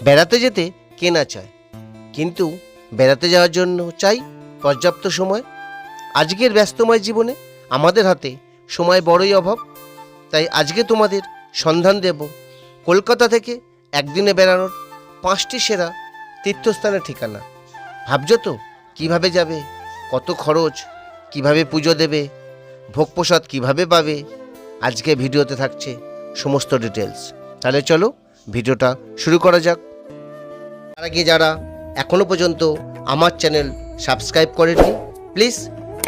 বেড়াতে যেতে কে না চায়। কিন্তু বেড়াতে যাওয়ার জন্য চাই পর্যাপ্ত সময়। আজকের ব্যস্তময় জীবনে আমাদের হাতে সময় বড়ই অভাব। তাই আজকে তোমাদের সন্ধান দেব কলকাতা থেকে একদিনে বেড়ানোর পাঁচটি সেরা তীর্থস্থানের ঠিকানা। ভাবছ তো কীভাবে যাবে, কত খরচ, কীভাবে পুজো দেবে, ভোগ প্রসাদ কীভাবে পাবে? আজকে ভিডিওতে থাকছে সমস্ত ডিটেলস তাহলে চলো ভিডিওটা শুরু করা যাক। তার আগে যারা এখনও পর্যন্ত আমার চ্যানেল সাবস্ক্রাইব করেনি প্লিজ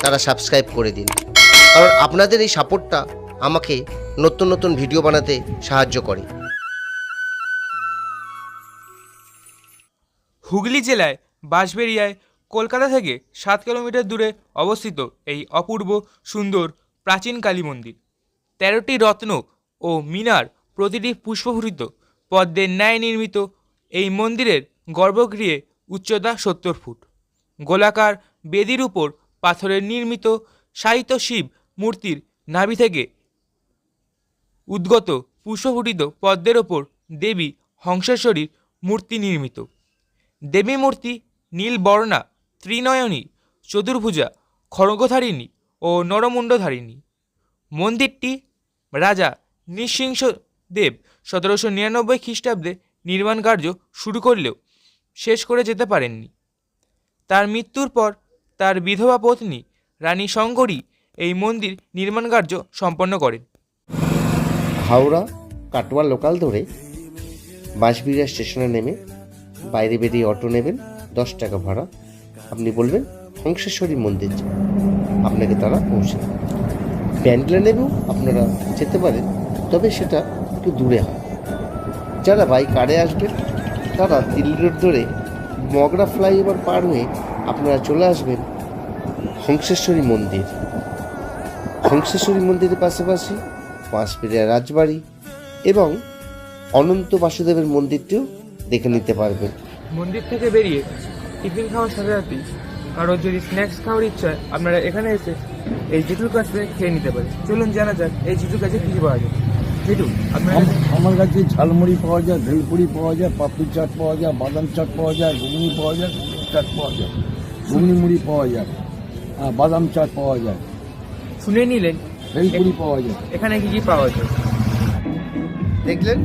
তারা সাবস্ক্রাইব করে দিন। কারণ আপনাদের এই সাপোর্টটা আমাকে নতুন নতুন ভিডিও বানাতে সাহায্য করে। হুগলি জেলায়, বাঁশবেড়িয়ায়, কলকাতা থেকে সাত কিলোমিটার দূরে অবস্থিত এই অপূর্ব, সুন্দর, প্রাচীন কালী মন্দির। তেরোটি রত্ন ও মিনার প্রতিটি পুষ্পভূষিত পদ্মের ন্যায় নির্মিত এই মন্দিরের গর্ভগৃহে উচ্চতা সত্তর ফুট। গোলাকার বেদির উপর পাথরের নির্মিত সাহিত্য শিব মূর্তির নাভি থেকে উদ্গত পুষ্পফুটিত পদ্মের ওপর দেবী হংসেশ্বরীর মূর্তি নির্মিত। দেবী মূর্তি নীলবর্ণা ত্রিনয়নী, চতুর্ভুজা, খড়গধারিণী ও নরমুণ্ডধারিণী। মন্দিরটি রাজা নৃসিংহ দেব সতেরোশো নিরানব্বই খ্রিস্টাব্দে নির্মাণ কার্য শুরু করলেও শেষ করে যেতে পারেননি। তার মৃত্যুর পর তার বিধবা পত্নী রানী শঙ্করী এই মন্দির নির্মাণ কার্য সম্পন্ন করেন। হাওড়া, কাটোয়া লোকাল ধরে বাঁশবিড়িয়া স্টেশনে নেমে বাইরে বেরিয়ে অটো নেবেন, দশ টাকা ভাড়া। আপনি বলবেন হংসেশ্বরী মন্দির আপনাকে তারা পৌঁছে দেবে। ব্যান্ডেলে নেবেও আপনারা যেতে পারেন, তবে সেটা একটু দূরে হয়। যারা বাই কারে আসবেন তারা দিল্লি রোড ধরে মগরা ফ্লাইওভার পার হয়ে আপনারা চলে আসবেন হংসেশ্বরী মন্দির। হংসেশ্বরী মন্দিরের পাশাপাশি পাঁচপিড়িয়া রাজবাড়ি এবং অনন্ত বাসুদেবের মন্দিরটিও দেখে নিতে পারবেন। মন্দির থেকে বেরিয়ে টিফিন খাওয়ার সাথে সাথে কারোর যদি স্ন্যাক্স খাওয়ার ইচ্ছা আপনারা এখানে এসে এই জিটুর কাছে খেয়ে নিতে পারেন। চলুন জানা যাক, এই জিটুর কাছে কী পাওয়া যায়। আমার কাছে ঝালমুড়ি পাওয়া যায় ভেলপুরি পাওয়া যায় পাপড়ি চাট পাওয়া যায় বাদাম চাট পাওয়া যায় ঘুগনি পাওয়া যায় চাট পাওয়া যায় ঘুগনি মুড়ি পাওয়া যায় আর বাদাম চাট পাওয়া যায়। শুনে নিলেন। ভেলপুরি পাওয়া যায়। এখানে কি কি পাওয়া যায়? দেখলেন?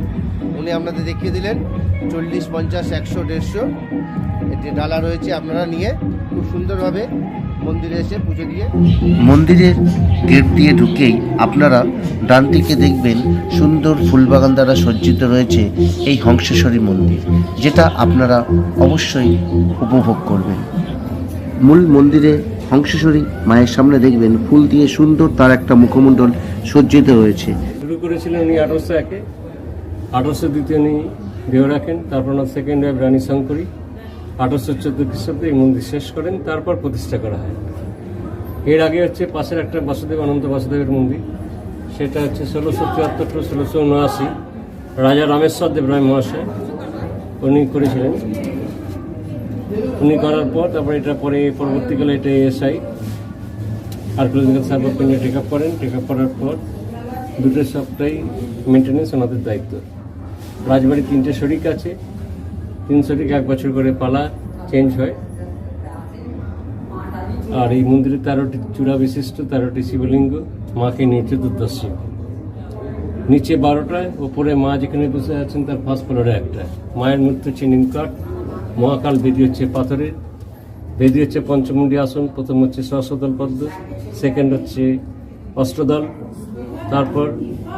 উনি আপনাদের দেখিয়ে দিলেন। চল্লিশ পঞ্চাশ একশো দেড়শো। একটি ডালা রয়েছে আপনারা নিয়ে। খুব সুন্দরভাবে মন্দিরে এসে পুজো দিয়ে মন্দিরের গেট দিয়ে ঢুকেই আপনারা ডান দিকে দেখবেন সুন্দর ফুলবাগান দ্বারা সজ্জিত রয়েছে এই হংসেশ্বরী মন্দির যেটা আপনারা অবশ্যই উপভোগ করবেন। মূল মন্দিরে হংসেশ্বরী মায়ের সামনে দেখবেন ফুল দিয়ে সুন্দর তার একটা মুখমণ্ডল সজ্জিত রয়েছে। শুরু করেছিলেন উনি আঠারোশো একে আঠারোশো দ্বিতীয় উনি দেহ রাখেন তারপর সেকেন্ড ওয়াইফ রানী শঙ্করী। আঠারোশো চোদ্দ খ্রিস্টাব্দে এই মন্দির শেষ করেন, তারপর প্রতিষ্ঠা করা হয়। এর আগে হচ্ছে পাশের একটা বাসুদেব, অনন্ত বাসুদেবের মন্দির। সেটা হচ্ছে ষোলোশো চুয়াত্তর টু ষোলোশো উনআশি। রাজা রামেশ্বর দেব রায় মহাশয়, উনি করেছিলেন। উনি করার পর তারপরে এটা পরে পরবর্তীকালে এটা ASI. Archaeological survey of India take up করেন। টেক আপ করার পর দুটো সবটাই মেনটেন্যান্স ওনাদের দায়িত্ব। রাজবাড়ির তিনটে শরিক আছে। তিন থেকে এক বছর করে পালা চেঞ্জ হয়। আর এই মন্দিরে তেরোটি চূড়া বিশিষ্ট, তেরোটি শিবলিঙ্গ, মাকে নিয়ে চতুর্দশী নিচে বারোটায়, ওপরে মা যেখানে বসে আছেন তার ফার্স্ট ফ্লোরে একটা। মায়ের মূর্তি হচ্ছে নিমকাঠ মহাকাল বেদি হচ্ছে পাথরের বেদি হচ্ছে পঞ্চমুণ্ডী আসন, প্রথম হচ্ছে সহস্রদল পদ্ম সেকেন্ড হচ্ছে অষ্টদল। তারপর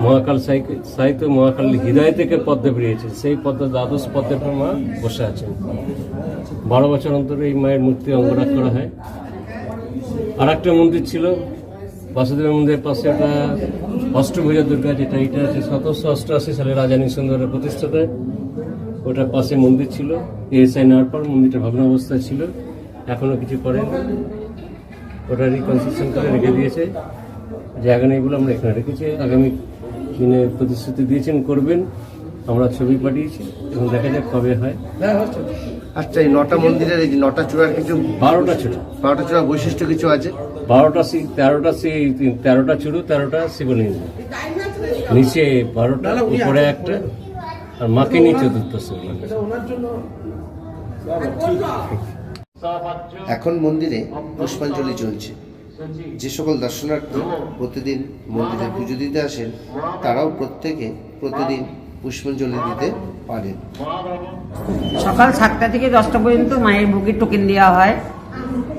মহাকাল সাহিত্য মহাকাল হৃদয় থেকে পদ্ম বেরিয়েছে। সেই পদ্ম দ্বাদশ উপর মা বসে আছেন। বারো বছর অন্তরে এই মায়ের মূর্তি অঙ্গরাগ করা হয়। আর একটা মন্দির ছিল, বাসুদেবের মন্দিরের পাশে একটা অষ্টভুজা দুর্গা যেটা, এটা আছে সতেরোশো অষ্টআশি সালে রাজা নিঃসন্দেহের প্রতিষ্ঠাতায়। ওটার পাশে মন্দির ছিল, এএসআই নেওয়ার পর মন্দিরটা ভগ্ন অবস্থায় ছিল, এখনও কিছু করেন। ওটা রিকনস্ট্রাকশন করে রেখে দিয়েছে। জায়গা নেই বলে আমরা এখানে রেখেছি। আগামী দিনে প্রতিশ্রুতি দিয়েছেন করবেন। আমরা ছবি পাঠিয়েছি এবং দেখা যাক কবে হয়। আচ্ছা এই নটা মন্দিরের এই যে নটা চূড়ার কিছু বারোটা ছিল বারোটা চূড়া বৈশিষ্ট্য কিছু আছে? বারোটা সি তেরোটা সি তেরোটা চুরু তেরোটা শিবলিঙ্গ। নিচে বারোটা উপরে একটা আর মাকে নিয়ে চতুর্থ শিবলিঙ্গ। এখন মন্দিরে পুষ্পাঞ্জলি চলছে। যে সকল দর্শনার্থী প্রতিদিন মন্দিরে পুজো দিতে আসেন তারাও প্রত্যেকে প্রতিদিন পুষ্পাঞ্জলি দিতে পারেন। সকাল সাতটা থেকে দশটা পর্যন্ত মায়ের ভোগের টোকেন দেওয়া হয়।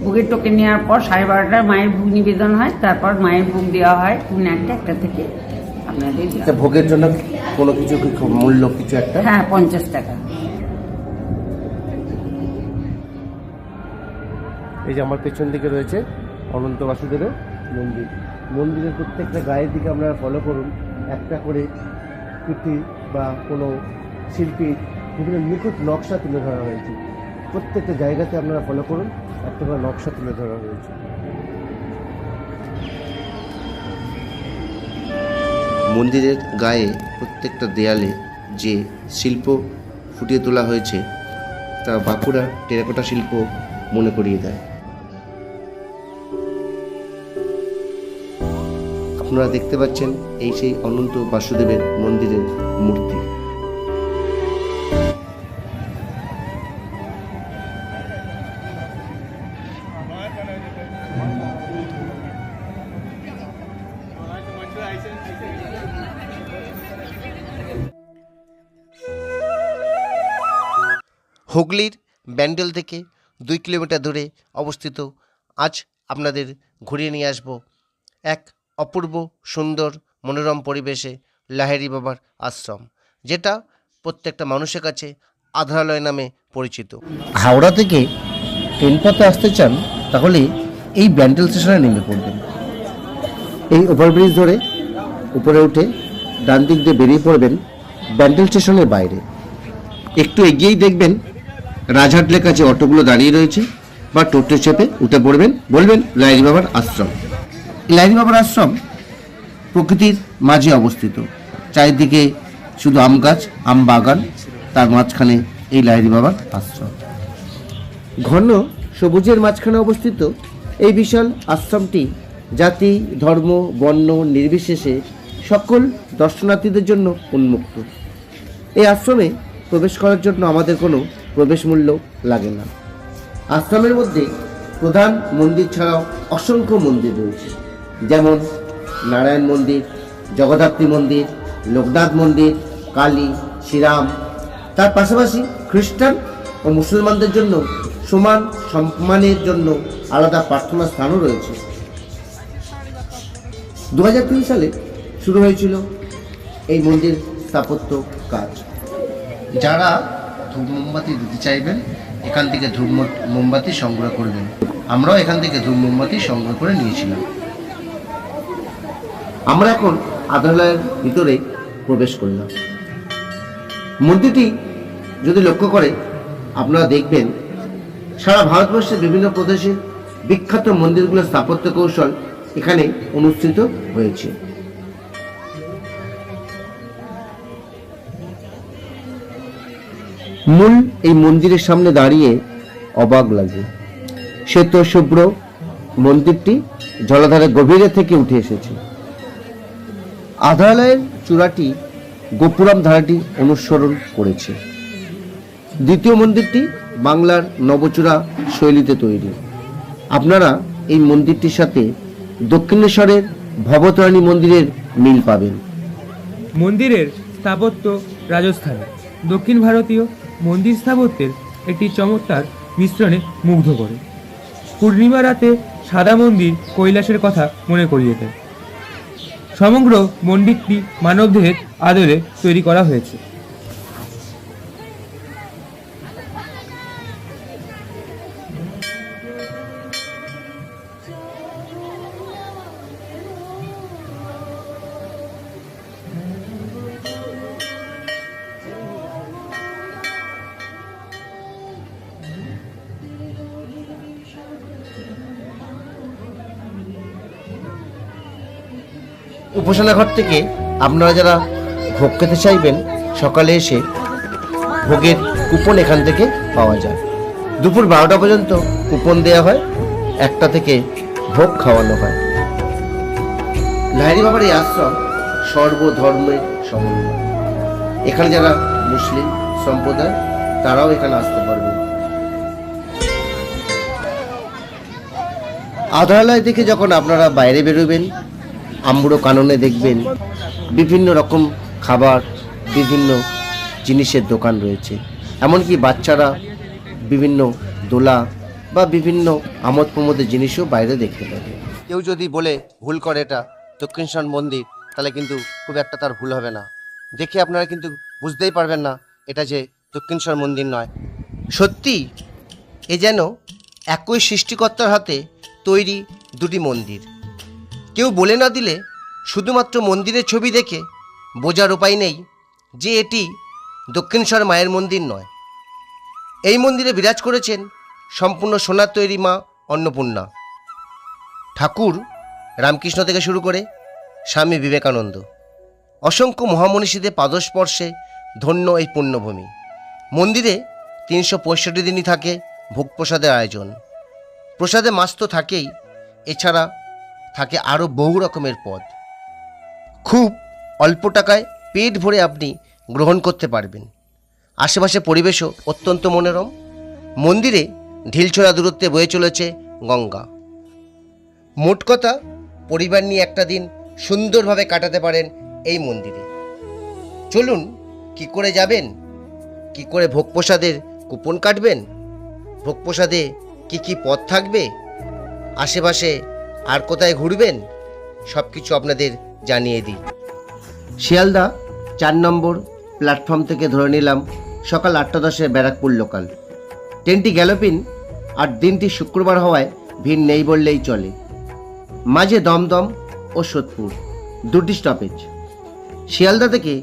ভোগের টোকেন নেওয়ার পর সাড়ে বারোটায় মায়ের ভোগ নিবেদন হয় তারপর মায়ের ভোগ দেওয়া হয় পুনে একটা একটা থেকে। আপনাদের ভোগের জন্য কোনো কিছু কি খুব মূল্য কিছু একটা? হ্যাঁ পঞ্চাশ টাকা। এই যে আমার পেছন দিকে রয়েছে অনন্ত বাসুদেবের মন্দির। মন্দিরের প্রত্যেকটা গায়ের দিকে আপনারা ফলো করুন। একটা করে কীর্তি বা কোনো শিল্পীর বিভিন্ন নিখুঁত নকশা তুলে ধরা হয়েছে। প্রত্যেকটা জায়গাতে আপনারা ফলো করুন। একটা করে নকশা তুলে ধরা হয়েছে। মন্দিরের গায়ে প্রত্যেকটা দেয়ালে যে শিল্প ফুটিয়ে তোলা হয়েছে, তা বাঁকুড়া টেরাকোটা শিল্প মনে করিয়ে দেয়। আপনারা দেখতে পাচ্ছেন এই সেই অনন্ত বাসুদেবের মন্দিরের মূর্তি। হুগলির ব্যান্ডেল থেকে দুই কিলোমিটার দূরে অবস্থিত আজ আপনাদের ঘুরিয়ে নিয়ে আসব এক অপূর্ব, সুন্দর, মনোরম পরিবেশে লাহেরি বাবার আশ্রম, যেটা প্রত্যেকটা মানুষের কাছে আধারালয় নামে পরিচিত। হাওড়া থেকে ট্রেন পথে আসতে চান, তাহলে এই ব্যান্ডেল স্টেশনে নেমে পড়বেন। এই ওভারব্রিজ ধরে উপরে উঠে ডান দিক দিয়ে বেরিয়ে পড়বেন ব্যান্ডেল স্টেশনের বাইরে। একটু এগিয়েই দেখবেন রাজহাটলের কাছে অটোগুলো দাঁড়িয়ে রয়েছে বা টোটো চেপে উঠে পড়বেন, বলবেন লাইরি বাবার আশ্রম। লাইরি বাবার আশ্রম প্রকৃতির মাঝে অবস্থিত। চারিদিকে শুধু আম গাছ, আম বাগান, তার মাঝখানে এই লাইরি বাবার আশ্রম। ঘন সবুজের মাঝখানে অবস্থিত এই বিশাল আশ্রমটি জাতি, ধর্ম, বর্ণ নির্বিশেষে সকল দর্শনার্থীদের জন্য উন্মুক্ত। এই আশ্রমে প্রবেশ করার জন্য আমাদের কোনো প্রবেশ মূল্য লাগে না। আশ্রমের মধ্যে প্রধান মন্দির ছাড়াও অসংখ্য মন্দির রয়েছে। যেমন নারায়ণ মন্দির, জগদ্ধাত্রী মন্দির, লোকনাথ মন্দির, কালী, শ্রীরাম। তার পাশাপাশি খ্রিস্টান ও মুসলমানদের জন্য সমান সম্মানের জন্য আলাদা প্রার্থনা স্থানও রয়েছে। দু হাজার তিন সালে শুরু হয়েছিল এই মন্দির স্থাপত্য কাজ। যারা ধূপ মোমবাতি দিতে চাইবেন, এখান থেকে ধূপ মোমবাতি সংগ্রহ করবেন। আমরাও এখান থেকে ধূপ মোমবাতি সংগ্রহ করে নিয়েছিলাম। আমরা এখন আদালয়ের ভিতরে প্রবেশ করলাম। মন্দিরটি যদি লক্ষ্য করে, আপনারা দেখবেন সারা ভারতবর্ষের বিভিন্ন প্রদেশে বিখ্যাত মন্দিরগুলোর স্থাপত্য কৌশল এখানে অনুষ্ঠিত হয়েছে। মূল এই মন্দিরের সামনে দাঁড়িয়ে অবাক লাগে। শ্বেত শুভ্র মন্দিরটি জলাধারের গভীরে থেকে উঠে এসেছে। আধালয়ের চূড়াটি গোপুরাম ধারাটি অনুসরণ করেছে। দ্বিতীয় মন্দিরটি বাংলার নবচূড়া শৈলীতে তৈরি। আপনারা এই মন্দিরটির সাথে দক্ষিণেশ্বরের ভবতারিণী মন্দিরের মিল পাবেন। মন্দিরের স্থাপত্য রাজস্থানে। দক্ষিণ ভারতীয় মন্দির স্থাপত্যের একটি চমৎকার মিশ্রণে মুগ্ধ করে। পূর্ণিমা রাতে সাদা মন্দির কৈলাসের কথা মনে করিয়ে দেয়। সমগ্র মন্দিরটি মানবদেহের আদরে তৈরি করা হয়েছে। উপাসনা ঘর থেকে আপনারা যারা ভোগ খেতে চাইবেন, সকালে এসে ভোগের কুপন এখান থেকে পাওয়া যায়। দুপুর বারোটা পর্যন্ত কুপন দেওয়া হয়, একটা থেকে ভোগ খাওয়ানো হয়। লাহিড়ি বাবার এই আশ্রম সর্বধর্মের সমন্বয়। এখানে যারা মুসলিম সম্প্রদায়, তারাও এখানে আসতে পারবে। আধারালয় থেকে যখন আপনারা বাইরে বেরোবেন আম্বুড়ো কাননে দেখবেন বিভিন্ন রকম খাবার, বিভিন্ন জিনিসের দোকান রয়েছে। এমনকি বাচ্চারা বিভিন্ন দোলা বা বিভিন্ন আমোদ প্রমোদের জিনিসও বাইরে দেখতে পাবে। কেউ যদি বলে ভুল করে এটা দক্ষিণেশ্বর মন্দির, তাহলে কিন্তু খুব একটা তার ভুল হবে না। দেখে আপনারা কিন্তু বুঝতেই পারবেন না এটা যে দক্ষিণেশ্বর মন্দির নয়। সত্যি এ যেন একই সৃষ্টিকর্তার হাতে তৈরি দুটি মন্দির। কেউ বলে না দিলে শুধুমাত্র মন্দিরের ছবি দেখে বোঝার উপায় নেই যে এটি দক্ষিণেশ্বর মায়ের মন্দির নয়। এই মন্দিরে বিরাজ করেছেন সম্পূর্ণ সোনার তৈরি মা অন্নপূর্ণা। ঠাকুর রামকৃষ্ণ থেকে শুরু করে স্বামী বিবেকানন্দ। অসংখ্য মহামনীষীদের পাদস্পর্শে ধন্য এই পুণ্যভূমি। মন্দিরে তিনশো পঁয়ষট্টি দিনই থাকে ভোগ প্রসাদের আয়োজন। প্রসাদে মাছ তো থাকেই। এছাড়া থাকে আরও বহু রকমের পদ। খুব অল্প টাকায় পেট ভরে আপনি গ্রহণ করতে পারবেন। আশেপাশে পরিবেশও অত্যন্ত মনোরম। মন্দিরে ঢিলছোড়া দূরত্বে বয়ে চলেছে গঙ্গা। মোট কথা, পরিবার নিয়ে একটা দিন সুন্দরভাবে কাটাতে পারেন এই মন্দিরে। চলুন, কি করে যাবেন? কি করে ভোগ প্রসাদের কুপন কাটবেন? ভোগ প্রসাদে কি কি পথ থাকবে? আশেপাশে আর কোথায় ঘুরবেন সব কিছু আপনাদের জানিয়ে দিই। শিয়ালদা, চার নম্বর প্ল্যাটফর্ম থেকে ধরে নিলাম সকাল আটটা দশে ব্যারাকপুর লোকাল। ট্রেনটি গ্যালোপিন আর দিনটি শুক্রবার হওয়ায় ভিড় নেই বললেই চলে। মাঝে দমদম ও সোদপুর, দুটি স্টপেজ শিয়ালদা থেকে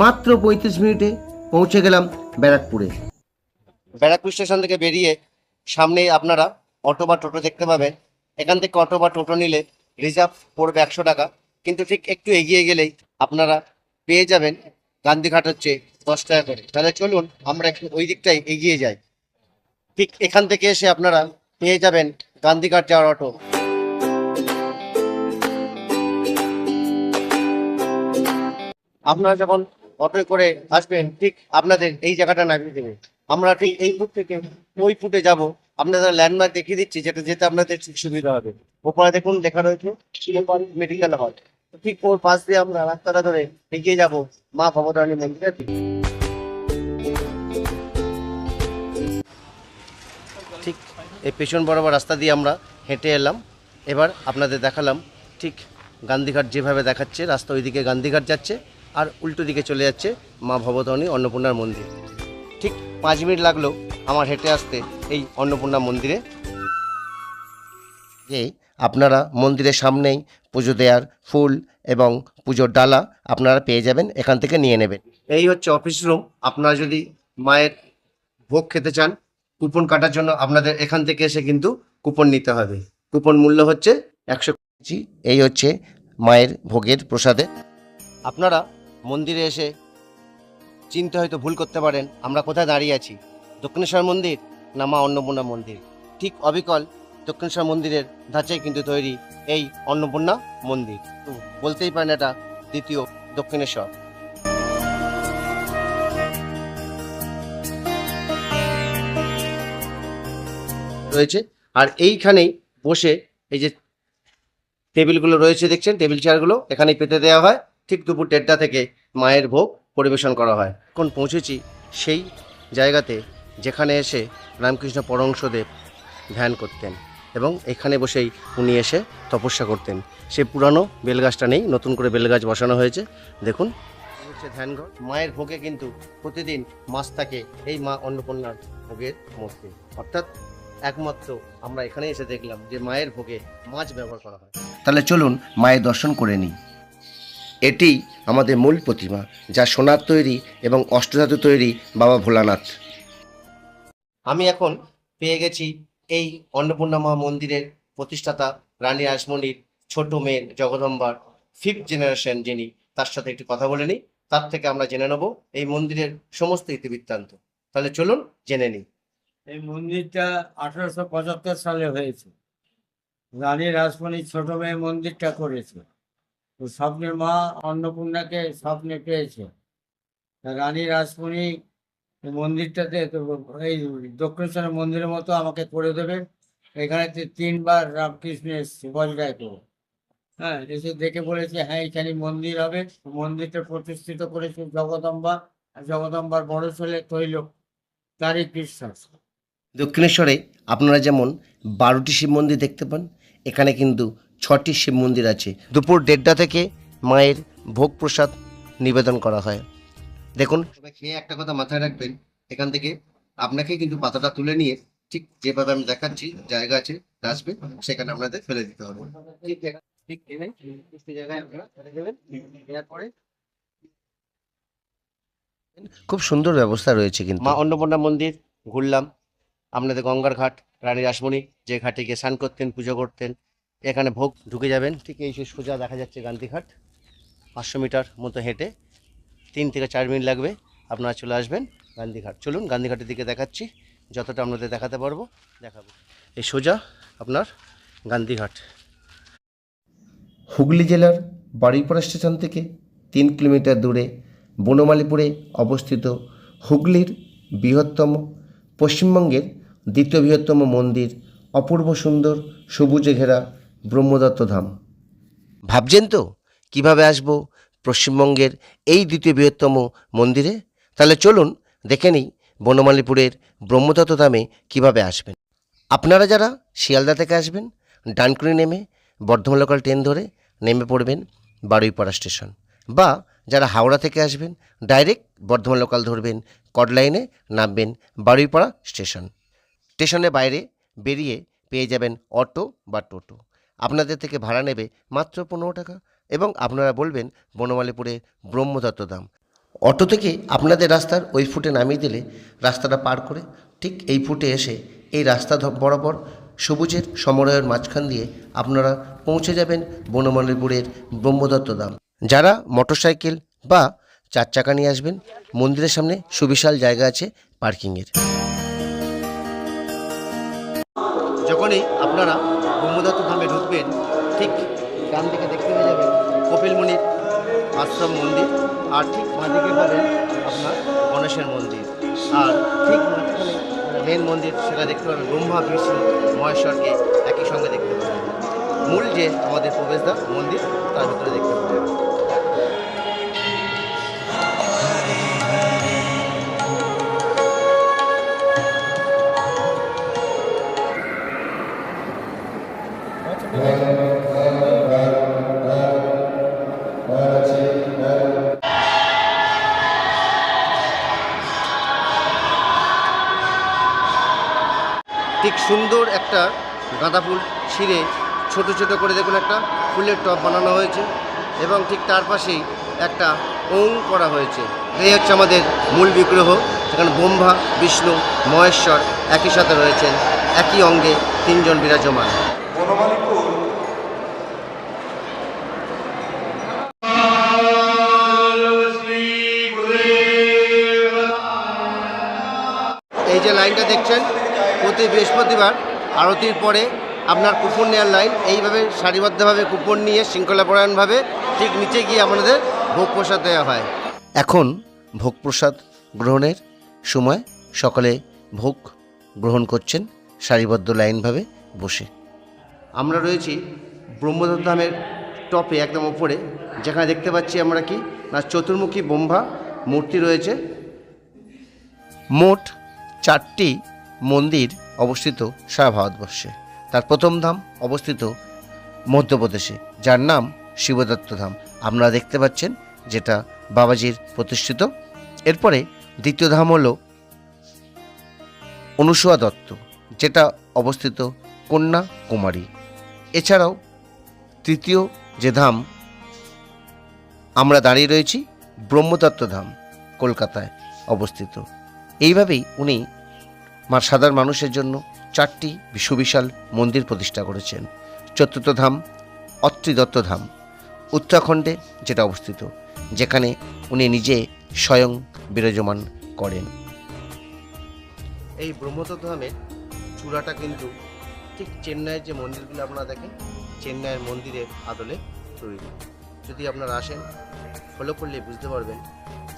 মাত্র পঁয়ত্রিশ মিনিটে পৌঁছে গেলাম ব্যারাকপুরে। ব্যারাকপুর স্টেশন থেকে বেরিয়ে সামনেই আপনারা অটো বা টোটো দেখতে পাবেন। এখান থেকে অটো বা টোটো নিলে রিজার্ভ পড়বে একশো টাকা। কিন্তু ঠিক একটু এগিয়ে গেলেই আপনারা পেয়ে যাবেন গান্ধীঘাট হচ্ছে দশ টাকা করে। তাহলে চলুন, আমরা একটু ওই দিকটাই এগিয়ে যাই। ঠিক এখান থেকে এসে আপনারা পেয়ে যাবেন গান্ধীঘাট যাওয়ার অটো। আপনারা যখন অটো করে আসবেন, ঠিক আপনাদের এই জায়গাটা নামিয়ে দেবে। আমরা ঠিক এই ফুট থেকে ওই ফুটে যাব আপনাদের ল্যান্ডমার্ক দেখিয়ে দিচ্ছি, যেটা যেতে আপনাদের ঠিক সুবিধা হবে। ওপরে দেখুন, লেখা রয়েছে মেডিকেল হল ঠিক ওর পাশ দিয়ে আমরা রাস্তাটা ধরে এগিয়ে যাব মা ভবতারণী মন্দিরের দিকে। ঠিক এই পেছন বরাবর রাস্তা দিয়ে আমরা হেঁটে এলাম। এবার আপনাদের দেখালাম, ঠিক গান্ধীঘাট যেভাবে দেখাচ্ছে, রাস্তা ওইদিকে গান্ধীঘাট যাচ্ছে, আর উল্টো দিকে চলে যাচ্ছে মা ভবতারণী অন্নপূর্ণার মন্দির। ঠিক পাঁচ মিনিট লাগল আমার হেঁটে আসতে এই অন্নপূর্ণা মন্দিরে। যে আপনারা মন্দিরের সামনেই পুজো দেওয়ার ফুল এবং পুজোর ডালা আপনারা পেয়ে যাবেন এখান থেকে নিয়ে নেবেন। এই হচ্ছে অফিস রুম আপনারা যদি মায়ের ভোগ খেতে চান কুপন কাটার জন্য আপনাদের এখান থেকে এসে কিন্তু কুপন নিতে হবে। কুপন মূল্য হচ্ছে একশো এই হচ্ছে মায়ের ভোগের প্রসাদে। আপনারা মন্দিরে এসে চিনতে হয়তো ভুল করতে পারেন। আমরা কোথায় দাঁড়িয়ে আছি? দক্ষিণেশ্বর মন্দির না মা অন্নপূর্ণা মন্দির? ঠিক অবিকল দক্ষিণেশ্বর মন্দিরের ধাঁচে কিন্তু তৈরি এই অন্নপূর্ণা মন্দির। বলতেই পারেন এটা দ্বিতীয় দক্ষিণেশ্বর। রয়েছে। আর এইখানেই বসে এই যে টেবিলগুলো রয়েছে, দেখছেন? টেবিল চেয়ারগুলো এখানেই পেতে দেওয়া হয়। ঠিক দুপুর দেড়টা থেকে মায়ের ভোগ। পরিবেশন করা হয়। এখন পৌঁছেছি সেই জায়গাতে যেখানে এসে রামকৃষ্ণ পরমংশদেব ধ্যান করতেন এবং এখানে বসেই উনি এসে তপস্যা করতেন। সে পুরানো বেলগাছটা নেই, নতুন করে বেলগাছ বসানো হয়েছে। দেখুন হচ্ছে ধ্যানঘর মায়ের ভোগে কিন্তু প্রতিদিন মাছ থাকে এই মা অন্নপূর্ণার ভোগের মধ্যে। অর্থাৎ একমাত্র আমরা এখানে এসে দেখলাম যে মায়ের ভোগে মাছ ব্যবহার করা হয়। তাহলে চলুন মায়ের দর্শন করে নিই। এটি আমাদের মূল প্রতিমা যা সোনার তৈরি এবং অষ্টধাতু তৈরি বাবা ভোলানাথ। আমি এখন পেয়ে গেছি এই অন্নপূর্ণা মা মন্দিরের প্রতিষ্ঠাতা রানী রাসমণির ছোট মেয়ের জগদম্বার ফিফথ জেনারেশন যিনি তার সাথে একটু কথা বলে নিই। তার থেকে আমরা জেনে নেব এই মন্দিরের সমস্ত ইতিবৃত্তান্ত। তাহলে চলুন জেনে নিই। এই মন্দিরটা আঠারোশো পঁচাত্তর সালে হয়েছে। রানী রাসমণি ছোট মেয়ে মন্দিরটা করেছে। তো স্বপ্নের মা অন্নপূর্ণাকে স্বপ্নে পেয়েছে। রানী রাসমণি মন্দিরটাতে তো এই দক্ষিণেশ্বরের মন্দিরের মতো আমাকে করে দেবে। এখানে তি- তিনবার রামকৃষ্ণ এসছে বজরায় করে হ্যাঁ এসে দেখে বলেছে হ্যাঁ এখানে মন্দির হবে। মন্দিরটা প্রতিষ্ঠিত করেছে জগদম্বা। জগদম্বার বড় ছেলে তৈল, তারই বিশ্বাস দক্ষিণেশ্বরে আপনারা যেমন বারোটি শিব মন্দির দেখতে পান, এখানে কিন্তু ছটি শিব মন্দির আছে। দুপুর দেড়টা থেকে মায়ের ভোগ প্রসাদ নিবেদন করা হয়। দেখুন। খেয়ে একটা কথা মাথায় রাখবেন এখান থেকে আপনাকে কিন্তু পাতাটা তুলে নিয়ে ঠিক যেভাবে আমি দেখাচ্ছি জায়গা আছে ডাস্টবিন সেখানে আপনাদের ফেলে দিতে হবে। ঠিক জায়গায় আপনারা ফেলে দেবেন খুব সুন্দর ব্যবস্থা রয়েছে কিন্তু। মা অন্নপূর্ণা মন্দির ঘুরলাম আপনাদের গঙ্গার ঘাট রানী রাসমণি যে ঘাটে গিয়ে স্নান করতেন পুজো করতেন এখানে ভোগ ঢুকে যাবেন। ঠিক এই সোজা দেখা যাচ্ছে গান্ধীঘাট। পাঁচশো মিটার মতো হেঁটে তিন থেকে চার মিনিট লাগবে আপনারা চলে আসবেন গান্ধীঘাট। চলুন গান্ধীঘাটের দিকে দেখাচ্ছি, যতটা আপনাদের দেখাতে পারব, দেখাবো। এই সোজা আপনার গান্ধীঘাট। হুগলি জেলার বাড়িপাড়া স্টেশন থেকে তিন কিলোমিটার দূরে বনমালীপুরে অবস্থিত হুগলির বৃহত্তম, পশ্চিমবঙ্গের দ্বিতীয় বৃহত্তম মন্দির, অপূর্ব সুন্দর সবুজে ঘেরা ব্রহ্মদত্ত ধাম। ভাবছেন তো? কীভাবে আসব পশ্চিমবঙ্গের এই দ্বিতীয় বৃহত্তম মন্দিরে? তাহলে চলুন দেখে নিই বনমালীপুরের ব্রহ্মদত্ত ধামে কীভাবে আসবেন। আপনারা যারা শিয়ালদা থেকে আসবেন, ডানকুনি নেমে বর্ধমান লোকাল ট্রেন ধরে নেমে পড়বেন বারুইপাড়া স্টেশন বা যারা হাওড়া থেকে আসবেন ডাইরেক্ট বর্ধমান লোকাল ধরবেন কডলাইনে নামবেন বারুইপাড়া স্টেশন স্টেশনের বাইরে বেরিয়ে পেয়ে যাবেন অটো বা টোটো। আপনাদের থেকে ভাড়া নেবে মাত্র পনেরো টাকা এবং আপনারা বলবেন বনমালীপুরে ব্রহ্মদত্ত দাম অটো থেকে আপনাদের রাস্তার ওই ফুটে নামিয়ে দিলে রাস্তাটা পার করে ঠিক এই ফুটে এসে এই রাস্তা বরাবর সবুজের সমরয়ের মাঝখান দিয়ে আপনারা পৌঁছে যাবেন বনমালীপুরের ব্রহ্মদত্ত দাম যারা মোটরসাইকেল বা চার চাকা নিয়ে আসবেন, মন্দিরের সামনে সুবিশাল জায়গা আছে পার্কিংয়ের। যখনই আপনারা ব্রহ্মদত্ত ডান দিকে দেখতে পেয়ে যাবেন কপিলমুনির আশ্রম মন্দির, আর ঠিক বাঁদিকে পাবেন আপনার গণেশের মন্দির। আর ঠিক মাঝখানে মেন মন্দির, সেটা দেখতে পাবেন ব্রহ্মা, বিষ্ণু, মহেশ্বরকে একই সঙ্গে দেখতে পাবেন। মূল যে আমাদের প্রবেশদ্বার, মন্দির, তার ভিতরে দেখতে পাবেন। ঠিক সুন্দর একটা গাঁদা ফুল ছিঁড়ে ছোট ছোট করে দেখুন একটা ফুলের টব বানানো হয়েছে এবং ঠিক তার পাশেই একটা ওং করা হয়েছে। এই হচ্ছে আমাদের মূল বিগ্রহ সেখানে ব্রহ্মা, বিষ্ণু, মহেশ্বর একই সাথে রয়েছেন, একই অঙ্গে তিনজন বিরাজমান। এই যে লাইনটা দেখছেন প্রতি বৃহস্পতিবার আরতির পরে আপনার কুপন নেওয়ার লাইন। এইভাবে সারিবদ্ধভাবে কুপন নিয়ে শৃঙ্খলাপরায়ণভাবে ঠিক নিচে গিয়ে আমাদের ভোগ প্রসাদ দেওয়া হয়। এখন ভোগ প্রসাদ গ্রহণের সময়। সকালে ভোগ গ্রহণ করছেন সারিবদ্ধ লাইনভাবে বসে। আমরা রয়েছি ব্রহ্মদত্ত ধামের টপে একদম ওপরে। যেখানে দেখতে পাচ্ছি আমরা কি? না চতুর্মুখী ব্রহ্মা মূর্তি রয়েছে। মোট চারটি মন্দির অবস্থিত সারা ভারতবর্ষে। তার প্রথম ধাম অবস্থিত মধ্যপ্রদেশে, যার নাম শিবদত্ত ধাম। আপনারা দেখতে পাচ্ছেন যেটা বাবাজির প্রতিষ্ঠিত। এরপরে দ্বিতীয় ধাম হল অনুসুয়া দত্ত, যেটা অবস্থিত কন্যা কুমারী। এছাড়াও তৃতীয় যে ধাম আমরা দাঁড়িয়ে রয়েছি, ব্রহ্মদত্ত ধাম, কলকাতায় অবস্থিত। এইভাবেই উনি মা সাধারণ মানুষের জন্য চারটি সুবিশাল মন্দির প্রতিষ্ঠা করেছেন। চতুর্থ ধাম, অত্রিদত্ত ধাম, উত্তরাখণ্ডে যেটা অবস্থিত, যেখানে উনি নিজে স্বয়ং বিরাজমান করেন। এই ব্রহ্মদত্ত ধামের চূড়াটা কিন্তু ঠিক চেন্নাইয়ের যে মন্দিরগুলো আপনারা দেখেন, চেন্নাইয়ের মন্দিরের আদলে তৈরি। যদি আপনারা আসেন ফলো করলে বুঝতে পারবেন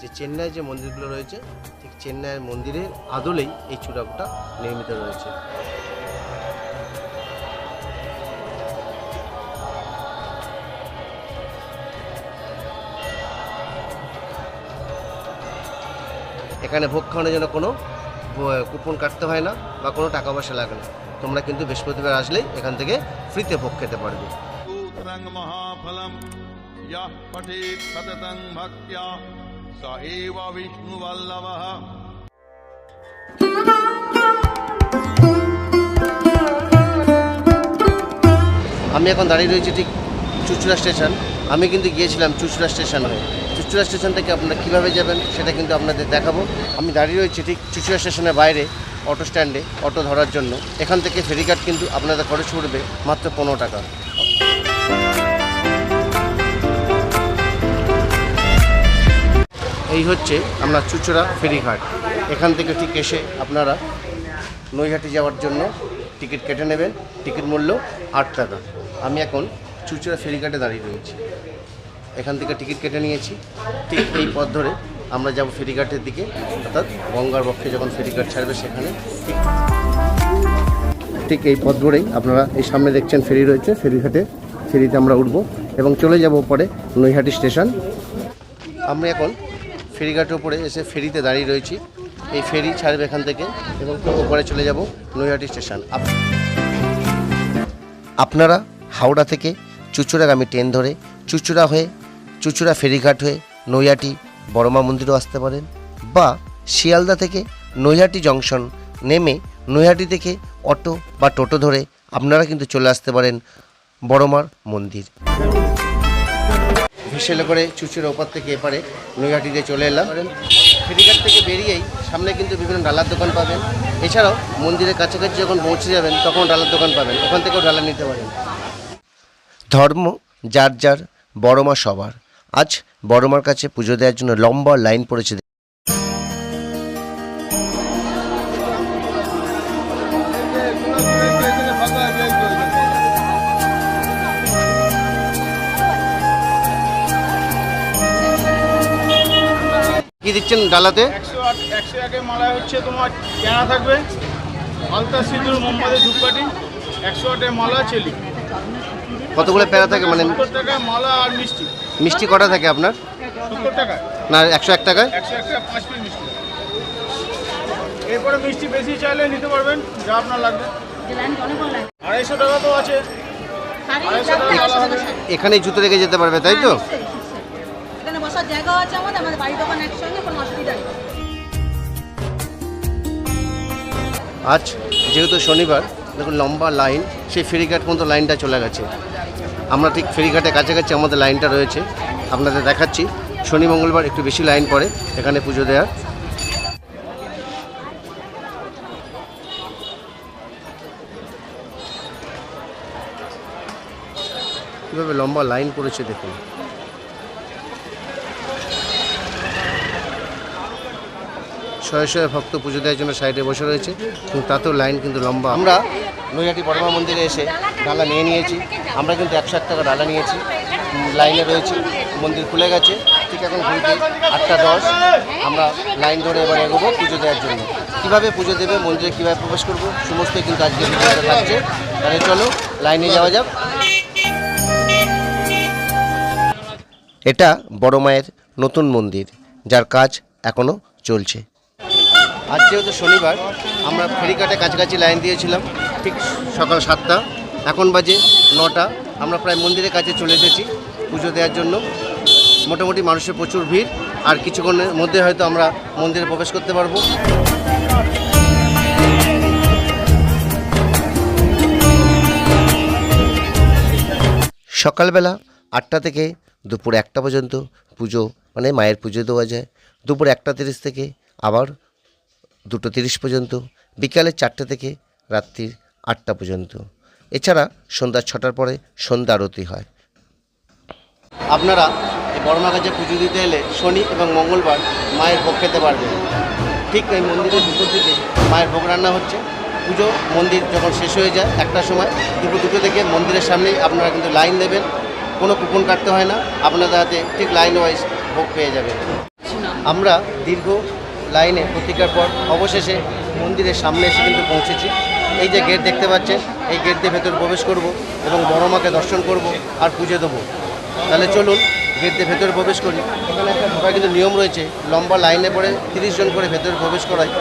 যে চেন্নাই যে মন্দিরগুলো রয়েছে, ঠিক চেন্নাইয়ের মন্দিরের আদলেই এই চূড়াটা নির্মিত রয়েছে। এখানে ভোগ খাওয়ানোর জন্য কোনো কুপন কাটতে হয় না বা কোনো টাকা পয়সা লাগে না। তোমরা কিন্তু বৃহস্পতিবার আসলেই এখান থেকে ফ্রিতে ভোগ খেতে পারবে। পঠে সততং ভক্তিয়া। स एव विष्णुवल्लभः আমি এখন দাঁড়িয়ে রয়েছি ঠিক চুচুড়া স্টেশন আমি কিন্তু গিয়েছিলাম চুচুড়া স্টেশন হয়ে চুচুড়া স্টেশন থেকে আপনারা কীভাবে যাবেন সেটা কিন্তু আপনাদের দেখাবো আমি দাঁড়িয়ে রয়েছি ঠিক চুচুড়া স্টেশনের বাইরে অটো স্ট্যান্ডে অটো ধরার জন্য এখান থেকে ফেরিঘাট কিন্তু আপনাদের খরচ পড়বে মাত্র পনেরো টাকা এই হচ্ছে আমরা চুচুড়া ফেরিঘাট। এখান থেকে ঠিক এসে আপনারা নৈহাটি যাওয়ার জন্য টিকিট কেটে নেবেন। টিকিট মূল্য আট টাকা। আমি এখন চুচুড়া ফেরিঘাটে দাঁড়িয়ে রয়েছি। এখান থেকে টিকিট কেটে নিয়েছি। ঠিক এই পথ ধরে আমরা যাব ফেরিঘাটের দিকে। অর্থাৎ গঙ্গার বক্ষে যখন ফেরিঘাট ছাড়বে সেখানে ঠিক ঠিক এই পথ ধরেই আপনারা এই সামনে দেখছেন ফেরি রয়েছে। ফেরিঘাটে ফেরিতে আমরা উঠবো এবং চলে যাব পরে নৈহাটি স্টেশন। আমরা এখন ফেরিঘাটের উপরে এসে ফেরিতে দাঁড়িয়ে রয়েছি। এই ফেরি ছাড়বে এখান থেকে এবং ওপরে চলে যাব নৈহাটি স্টেশন। আপ- আপনারা হাওড়া থেকে চুচুড়াগামী ট্রেন ধরে চুচুড়া হয়ে চুচুড়া ফেরিঘাট হয়ে নৈহাটি বড়মা মন্দিরও আসতে পারেন বা শিয়ালদা থেকে নৈহাটি জংশন নেমে নৈহাটি থেকে অটো বা টোটো ধরে আপনারা কিন্তু চলে আসতে পারেন বড়মার মন্দির। ভেসেলে করে চুচুর ওপার থেকে এপারে নৈহাটিতে চলে এলাম। ফেরিঘাট থেকে বেরিয়েই সামনে কিন্তু বিভিন্ন ডালার দোকান পাবেন। এছাড়াও মন্দিরের কাছাকাছি যখন পৌঁছে যাবেন, তখন ডালার দোকান পাবেন। ওখান থেকেও ডালা নিতে পারেন। ধর্ম যার যার, বড়মা সবার। আজ বড়মার কাছে পুজো দেওয়ার জন্য লম্বা লাইন পড়েছে দিচ্ছেন ডালাতে? একশো আট একশো মালায় হচ্ছে তোমার কেনা থাকবে। আলতা সিঁদুর মোমবাতি ধূপকাঠি একশো আটের মালা চেলি। কতগুলো প্যারা থাকে? মানে সত্তর টাকা মালা আর মিষ্টি। মিষ্টি কটা থাকে আপনার? সত্তর টাকা না একশো এক টাকায়? একশো একটা পাঁচ পিস মিষ্টি। এরপরে মিষ্টি বেশি চাইলে নিতে পারবেন যা আপনার লাগবে। আড়াইশো টাকা তো আছে। আড়াইশো টাকা মালা হবে। এখানেই জুতো রেখে যেতে পারবে তাই তো? আছে আমাদের আমাদের বাড়ি দোকান একসঙ্গে, কোনো অসুবিধা নেই। আজ যেহেতু শনিবার, দেখুন লম্বা লাইন, সেই ফেরিঘাট পর্যন্ত লাইনটা চলে গেছে। আমরা ঠিক ফেরিঘাটের কাছাকাছি আমাদের লাইনটা রয়েছে। আপনাদের দেখাচ্ছি, শনি মঙ্গলবার একটু বেশি লাইন পড়ে, এখানে পুজো দেওয়ার। কীভাবে লম্বা লাইন পড়েছে দেখুন। শয়ে শয়ে ভক্ত পুজো দেওয়ার জন্য সাইডে বসে রয়েছে এবং তাতেও লাইন কিন্তু লম্বা। আমরা নৈহাটি বড়মা মন্দিরে এসে ডালা নিয়ে নিয়েছি। আমরা কিন্তু একশো এক টাকা ডালা নিয়েছি। লাইনে রয়েছি। মন্দির খুলে গেছে। ঠিক এখন ঘুরতে আটটা দশ। আমরা লাইন ধরে এবার এগোবো পুজো দেওয়ার জন্য। কীভাবে পুজো দেবে, মন্দিরে কীভাবে প্রবেশ করব সমস্তই কিন্তু আজকে ভিডিওতে থাকছে। তাহলে চলো, লাইনে যাওয়া যাক। এটা বড় মায়ের নতুন মন্দির, যার কাজ এখনও চলছে। আজ যেহেতু শনিবার, আমরা ফেরিঘাটে কাছাকাছি লাইন দিয়েছিলাম, ঠিক সকাল সাতটা। এখন বাজে নটা। আমরা প্রায় মন্দিরের কাছে চলে এসেছি পুজো দেওয়ার জন্য। মোটামুটি মানুষের প্রচুর ভিড়, আর কিছুক্ষণের মধ্যে হয়তো আমরা মন্দিরে প্রবেশ করতে পারব। সকালবেলা আটটা থেকে দুপুর একটা পর্যন্ত পুজো মানে মায়ের পুজো দেওয়া যায়। দুপুর একটা তিরিশ থেকে আবার দুটো তিরিশ পর্যন্ত, বিকালে চারটে থেকে রাত্রির আটটা পর্যন্ত। এছাড়া সন্ধ্যা ছটার পরে সন্ধ্যা আরতি হয়। আপনারা এই বড়মা কাছে পুজো দিতে এলে শনি এবং মঙ্গলবার মায়ের ভোগ খেতে পারবেন। ঠিক এই মন্দিরের দুপুর থেকে মায়ের ভোগ রান্না হচ্ছে। পুজো, মন্দির যখন শেষ হয়ে যায় একটা সময় দুপুর দুটো থেকে মন্দিরের সামনেই আপনারা কিন্তু লাইন দেবেন। কোনো কুপন কাটতে হয় না, আপনাদের হাতে ঠিক লাইন ওয়াইজ ভোগ পেয়ে যাবেন। আমরা দীর্ঘ লাইনে প্রতিকার পর অবশেষে মন্দিরের সামনে এসে কিন্তু পৌঁছেছি। এই যে গেট দেখতে পাচ্ছেন, এই গেট দিয়ে ভেতর প্রবেশ করব এবং বড় মাকে দর্শন করব আর পুজো দেবো। তাহলে চলুন, গেট দিয়ে ভেতরে প্রবেশ করি। এখানে একটা ঢোকায় কিন্তু নিয়ম রয়েছে, লম্বা লাইনে পড়ে তিরিশ জন করে ভেতরে প্রবেশ করায়।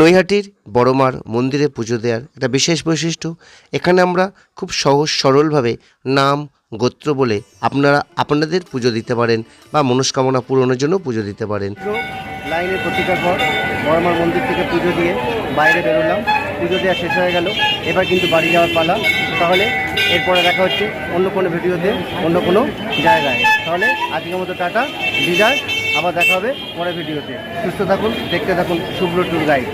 নৈহাটির বড়মার মন্দিরে পুজো দেওয়ার একটা বিশেষ বৈশিষ্ট্য। এখানে আমরা খুব সহজ, সরলভাবে নাম, গোত্র বলে আপনারা, আপনাদের পুজো দিতে পারেন বা মনস্কামনা পূরণের জন্য পুজো দিতে পারেন। লাইনের প্রতিকার পর বড়মার মন্দির থেকে পুজো দিয়ে বাইরে বেরোলাম। পুজো দেওয়া শেষ হয়ে গেল। এবার কিন্তু বাড়ি যাওয়ার পালা। তাহলে এরপরে দেখা হচ্ছে অন্য কোনো ভিডিওতে, অন্য কোনো জায়গায়। তাহলে আজকের মতো টাটা। বিদায়। আবার দেখা হবে পরের ভিডিওতে। সুস্থ থাকুন দেখতে থাকুন শুভ্র ট্যুর গাইড।